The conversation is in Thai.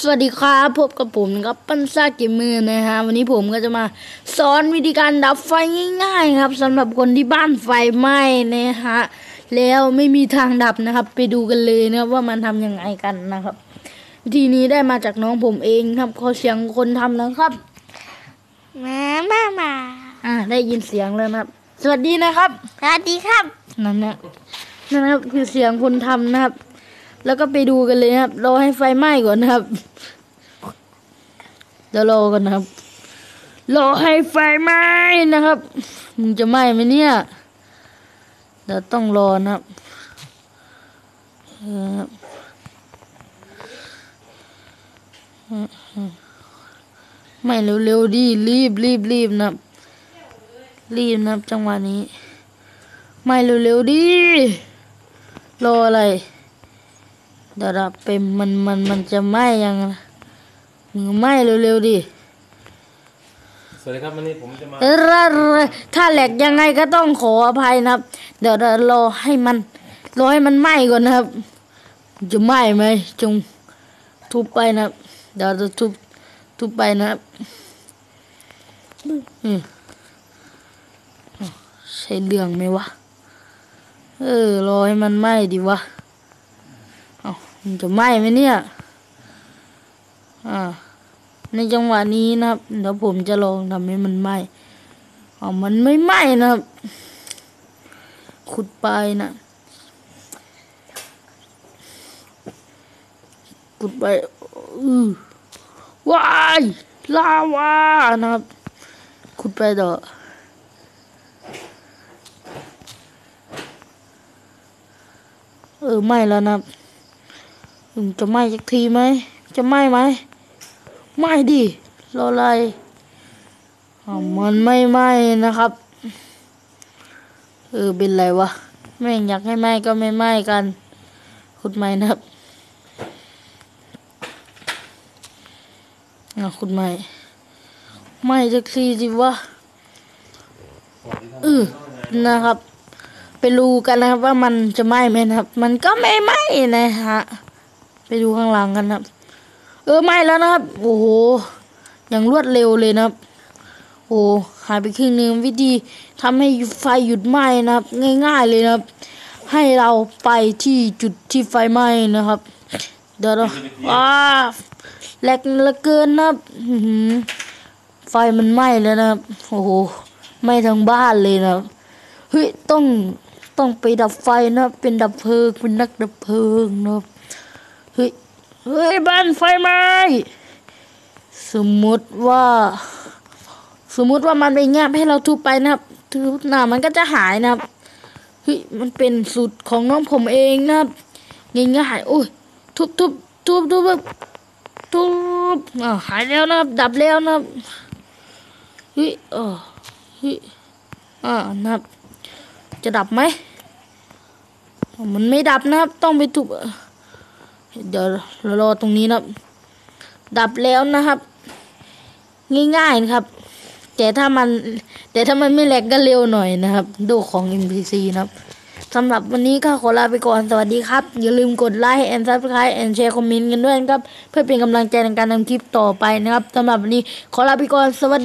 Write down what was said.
สวัสดีครับพบกับผมนะครับปั้นซ่าเกมเมอร์นะฮะวันนี้ผมก็จะมาสอนวิธีการดับไฟง่ายๆ ครับสำหรับคนที่บ้านไฟไหม้นะฮะแล้วไม่มีทางดับนะครับ ไปดูกันเลยนะครับว่ามันทำยังไงกันนะครับ วิธีนี้ได้มาจากน้องผมเองครับขอเสียงคนทำนะครับมามามาอ่าได้ยินเสียงแล้วนะครับ สวัสดีนะครับสวัสดีครับนั่นนะนั่นนะครับคือเสียงคนทำนะครับ แล้วก็ไปดูกันเลยนะครับรอให้ไฟไหม้ก่อนนะครับเดี๋ยวรอกันนะครับรอให้ไฟไหม้นะครับมึงจะไหม้ไหมเนี่ยเดี๋ยวต้องรอนะครับเออครับไม่เร็วๆดิรีบรีบรีบนะรีบนะจังหวะนี้ ไม่เร็วๆดิรออะไร ดี๋ยวเราเป็นมันมันมันจะไหม้ยังนะมึงไหม้เร็วๆดิสวัสดีครับวันนี้ผมจะมาเออถ้าแหลกยังไงก็ต้องขออภัยนะครับ เดี๋ยวเรารอให้มันรอให้มันไหม้ก่อนนะครับ จะไหม้ไหมจงทุบไปนะครับเดี๋ยวจะทุบทุบไปนะครับอืมใช่เรื่องไหมวะเออรอให้มันไหม้ดิวะเอา มันจะไหม้ไหมเนี่ย อ่า ในจังหวะนี้นะครับเดี๋ยวผมจะลองทำให้มันไหม้อ๋อมันไม่ไหม้นะครับ ขุดไปนะขุดไปอือว้ายลาวานะครับ ขุดไปต่อเออไม้แล้วนะครับ อืมจะไหม้สักทีไหม จะไหม้ไหมไหม้ดิรออะไรอ๋อมันไม่ไหม้นะครับ เออเป็นไรวะแม่งอยากให้ไหม้ก็ไม่ไหม้กันขุดใหมนะครับอะขุดใหมไหม้สักทีสิวะเออนะครับ ไปดูกันนะครับว่ามันจะไหม้ไหมนะครับ มันก็ไม่ไหม้นะฮะ ไปดูข้างหลังกันนะครับ เออไหม้แล้วนะครับ โอ้โหอย่างรวดเร็วเลยนะครับ โอ้หายไปครึ่งหนึ่งวิธีทำให้ไฟหยุดไหม้นะครับ ง่าย ๆเลยนะครับ ให้เราไปที่จุดที่ไฟไหม้นะครับ เดี๋ยวเราว้าแหลกเหลือเกินนะครับอื้อหือไฟมันไหม้แล้วนะครับ โอ้โหไหม้ทั้งบ้านเลยนะครับเฮ้ยต้องต้องไปดับไฟนะเป็นดับเพลิงเป็นนักดับเพลิงนะครับ เฮ้ย เฮ้ย บ้านไฟไหมสมมุติว่า สมมุติว่ามันเป็นเงี้ยให้เราทุบไปนะครับ ทุบหน้ามันก็จะหายนะครับ เฮ้ย มันเป็นสูตรของน้องผมเองนะครับง่ายๆโอ้ยทุบทุบทุบทุบทุบทุบอ่าหายแล้วนะครับ ดับแล้วนะครับเฮ้ยเออเฮ้ยอ่านะครับ จะดับไหม มันไม่ดับนะครับ ต้องไปทุบ เดี๋ยวรารอตรงนี้นะครับ ดับแล้วนะครับ ง่ายๆนะครับ แต่ถ้ามัน แต่ถ้ามันไม่แหลกก็เร็วหน่อยนะครับ ดูของ NPC นะครับสำหรับวันนี้ก็ขอลาไปก่อน สวัสดีครับ อย่าลืมกดไลค์แอนด์ซับสไครต์แอนด์แชร์คอมเมนต์กันด้วยนะครับ เพื่อเป็นกำลังใจในการทำคลิปต่อไปนะครับสำหรับวันนี้ขอลาไปก่อน สวัสดี